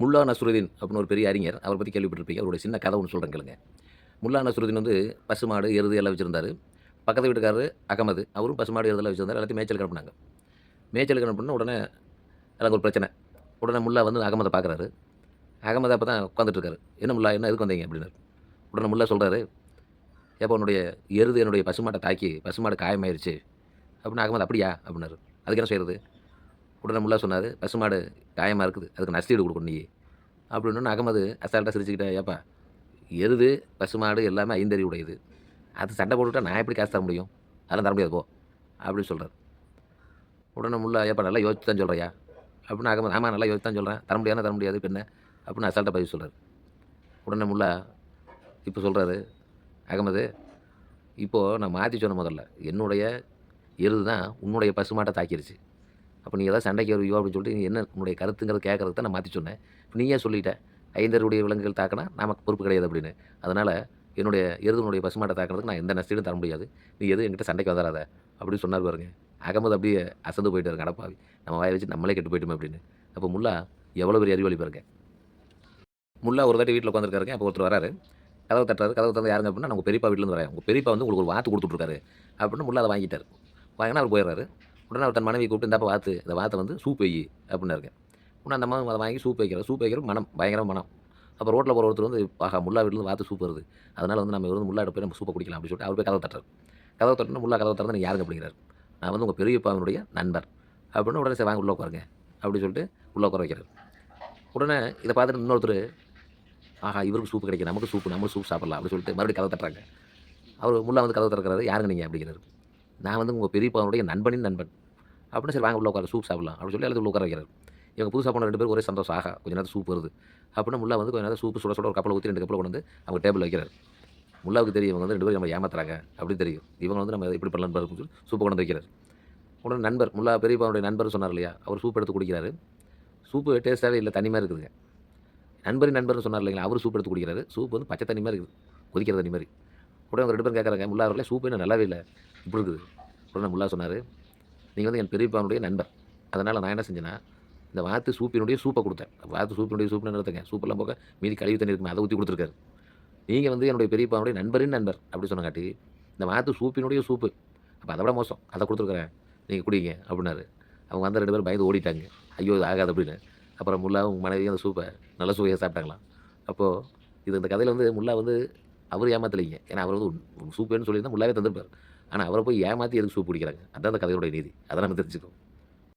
முல்லா நசுருதீன் அப்படின்னு ஒரு பெரிய அறிஞர் அவரை பற்றி கேள்விப்பட்டிருப்பீங்க. அவருடைய சின்ன கதை ஒன்று சொல்கிறேன் கேளுங்க. முல்லா நசுருதீன் வந்து பசுமாடு எருது எல்லாம் வச்சுருந்தாரு. பக்கத்து வீட்டுக்காரர் அகமது அவரும் பசுமாடு எருதெல்லாம் வச்சுருந்தாரு. எல்லாத்தையும் மேய்ச்சல் கிளம்பினாங்க மேய்ச்சல் கிளம்பினா உடனே எனக்கு ஒரு பிரச்சனை. உடனே முல்லா வந்து அகமதை பார்க்குறாரு அகமது அப்போ தான் உட்காந்துட்ருக்காரு என்ன முல்லா என்ன எதுக்கு வந்தீங்க? அப்படின்னாரு. உடனே முல்லா சொல்கிறாரு ஏப்பா உன்னுடைய எருது என்னுடைய பசுமாட்டை தாக்கி பசுமாடு காயமாயிருச்சு. அப்படின்னு அகமது அப்படியா? அப்படின்னாரு. அதுக்கு என்ன செய்கிறது உடனே முல்லா சொன்னார் பசுமாடு காயமாக இருக்குது அதுக்கு நஷ்டீடு கொடுக்கணும் நீ அப்படின்னு அகமது அசால்ட்டாக சிரிச்சுக்கிட்டே ஏப்பா எருது பசுமாடு எல்லாமே ஐந்தறி உடையது. அது சண்டை போட்டுவிட்டா நான் எப்படி காசு தர முடியும்? அதெல்லாம் தர முடியாது போ. அப்படின்னு சொல்கிறார் உடனே முல்லா ஏப்பா நல்லா யோசிச்சு தான் சொல்கிறியா அப்படின்னு அகமது ஆமாம் நல்லா யோசிச்சு தான் சொல்கிறேன் தர முடியாதுன்னா தர முடியாது பின்ன என்ன அப்படின்னு அசால்ட்டாக பதிவு சொல்கிறார் உடனே முல்லா இப்போ சொல்கிறாரு அகமது இப்போது நான் மாற்றி சொன்ன முதல்ல என்னுடைய எருது தான் உன்னுடைய பசுமாட்டை தாக்கிடுச்சு அப்போ நீ ஏதாவது சண்டைக்கு வருவியோ அப்படின்னு சொல்லிட்டு நீ என்ன உன்னுடைய கருத்துங்கிறது கேட்கறது தான் நான் மாற்றி சொன்னேன். இப்போ நீயே சொல்லிட்டேன் ஐந்தருடைய விலங்குகள் தாக்கினா நமக்கு பொறுப்பு கிடையாது அப்படின்னு. அதனால் என்னுடைய எருதுனுடைய பசுமாட்டை தாக்கிறதுக்கு நான் எந்த நஷ்டீடும் தர முடியாது. நீ எதுவும் என்கிட்ட சண்டைக்கு வந்துடாத அப்படின்னு சொன்னார் பாருங்க. அகமது அப்படியே அசந்து போயிட்டு இருக்க அடப்பாவி நம்ம வாயை வச்சு நம்மளே கெட்டு போயிட்டோமே அப்படின்னு. அப்போ முல்லா எவ்வளோ பெரிய அறிவாளி பாருங்க. முல்லா ஒரு தாட்டி வீட்டில் உட்காந்துருக்காருங்க அப்போ ஒருத்தர் வராரு. கதவை தட்டுறாரு. கதவை தந்து யாருங்க அப்படின்னா நம்ம பெரியப்பா வீட்டிலேருந்து வராங்க உங்கள் பெரியப்பா வந்து உங்களுக்கு ஒரு வாத்து கொடுத்துட்ருக்காரு அப்படின்னு முல்லா அதை வாங்கிட்டார். வாங்கினா அவர் போயிடுறாரு. உடனே அவர் தன் மனைவி கூப்பிட்டு இந்தாப்பா வாத்து. இந்த வாத்தை வந்து சூப் வை இருக்கேன் உடனே அந்த அம்மா அதை வாங்கி சூப் வைக்கிறார். சூப் வைக்கிற மனம் பயங்கர மனம். அப்போ ரோட்டில் போகிற ஒருத்தர் வந்து ஆஹா முல்லா வீட்டில் வாத்து சூப் வருது. அதனால் வந்து நம்ம வந்து முல்லாட்ட போய் நம்ம சூப்பை குடிக்கலாம் அப்படின்னு சொல்லிட்டு அவர் போய் கதவை தட்டுறாரு. கதவை தட்டுனா முல்லா கதவை தட்டுறது யாருங்க? அப்படிங்கிறார். நான் வந்து உங்கள் பெரியப்பாவினுடைய நண்பர். அப்படின்னு உடனே சரி வாங்க உள்ளே உட்காருங்க. அப்படின்னு சொல்லிட்டு உள்ளே உட்கார வைக்கிறார். உடனே இதை பார்த்துட்டு இன்னொருத்தர் ஆஹா இவருக்கு சூப்பு கிடைக்கும் நமக்கு சூப்பு நம்மளும் சூப் சாப்பிடலாம். அப்படின்னு சொல்லிட்டு மறுபடியும் கதவை தட்டுறாங்க. அவர் முல்லா வந்து கதவை திறக்கிறாரு. யாருங்க நீங்கள் அப்படிங்கிறாரு. நான் வந்து உங்கள் பெரியப்பாவுடைய நண்பனின் நண்பன். அப்படின்னு சரி வாங்க உள்ள உட்கார சூப் சாப்பிடலாம். அப்படின்னு சொல்லி எல்லாத்தையும் உள்ள உட்கார வைக்கிறார். இவங்க புதுசாக போன ரெண்டு பேரும் ஒரே சந்தோஷம். ஆகா கொஞ்ச நேரம் சூப் வருது. அப்படின்னு முல்லா வந்து கொஞ்ச நேரம் சூப்பு சுட சுட ஒரு கப்பலை ஊற்றி ரெண்டு கப்பலை கொண்டு வந்து அவங்க டேபிள் வைக்கிறார். முல்லாவுக்கு தெரியும் இவங்க வந்து ரெண்டு பேரும் நம்ம ஏமாத்துறாங்க. அப்படின்னு தெரியும். இவங்க வந்து நம்ம இப்படி பண்ணலாம் சொல்லி சூப்பை கொண்டு வைக்கிறார். உடனே நண்பர் முல்லா பெரியப்பாவுடைய நண்பர் சொன்னார் இல்லையா? அவர் சூப் எடுத்து குடிக்கிறாரு. சூப்பு டேஸ்ட்டாகவே இல்லை தனிமாக இருக்குதுங்க. நண்பரின் நண்பர்னு சொன்னார் இல்லைங்களா அவர் சூப் எடுத்து குடிக்கிறாரு. சூப் வந்து பச்சை தண்ணி மாதிரி இருக்குது கொதிக்கிற தண்ணி மாதிரி. உடனே அவங்க ரெண்டு பேரும் கேட்குறாங்க முல்லா அவர்களே சூப் என்ன நல்லாவே இல்லை. இப்படி இருக்குது. உடனே முல்லா சொன்னார் நீங்கள் வந்து என் பெரியப்பாவுடைய நண்பர். அதனால் நான் என்ன செஞ்சேன்னா இந்த வாத்து சூப்பினுடைய சூப்பை கொடுத்தேன். வாத்து சூப்பினுடைய சூப்னு நிறுத்துங்க. சூப்பெல்லாம் போக மீதி கழுவி தண்ணி இருக்குமே அதை ஊற்றி கொடுத்துருக்காரு. நீங்கள் வந்து என்னுடைய பெரியப்பாவுடைய நண்பரின் நண்பர் அப்படி சொன்னங்காட்டி இந்த வாத்து சூப்பினுடைய சூப்பு. அப்போ அதை விட மோசம். அதை கொடுத்துருக்குறேன். நீங்கள் குடிங்க அப்படின்னாரு. அவங்க வந்து ரெண்டு பேரும் பயந்து ஓடிட்டாங்க. ஐயோ இது ஆகாது அப்படின்னு. அப்புறம் முல்லா உங்கள் மனைவி அந்த சூப்பை நல்ல சுவையாக சாப்பிட்டாங்களாம். அப்போது இது இந்த கதையில் வந்து முல்லா வந்து அவர் ஏமாத்தலைங்க. ஏன்னா அவர் வந்து சூப்பேன்னு சொல்லியிருந்தால் முல்லாவே தந்திருப்பார். ஆனால் அவரை போய் ஏமாற்றி எதுக்கு சூப் பிடிக்கிறாங்க அதான் அந்த கதையோட நீதி. அதை நம்ம தெரிஞ்சுக்கோம்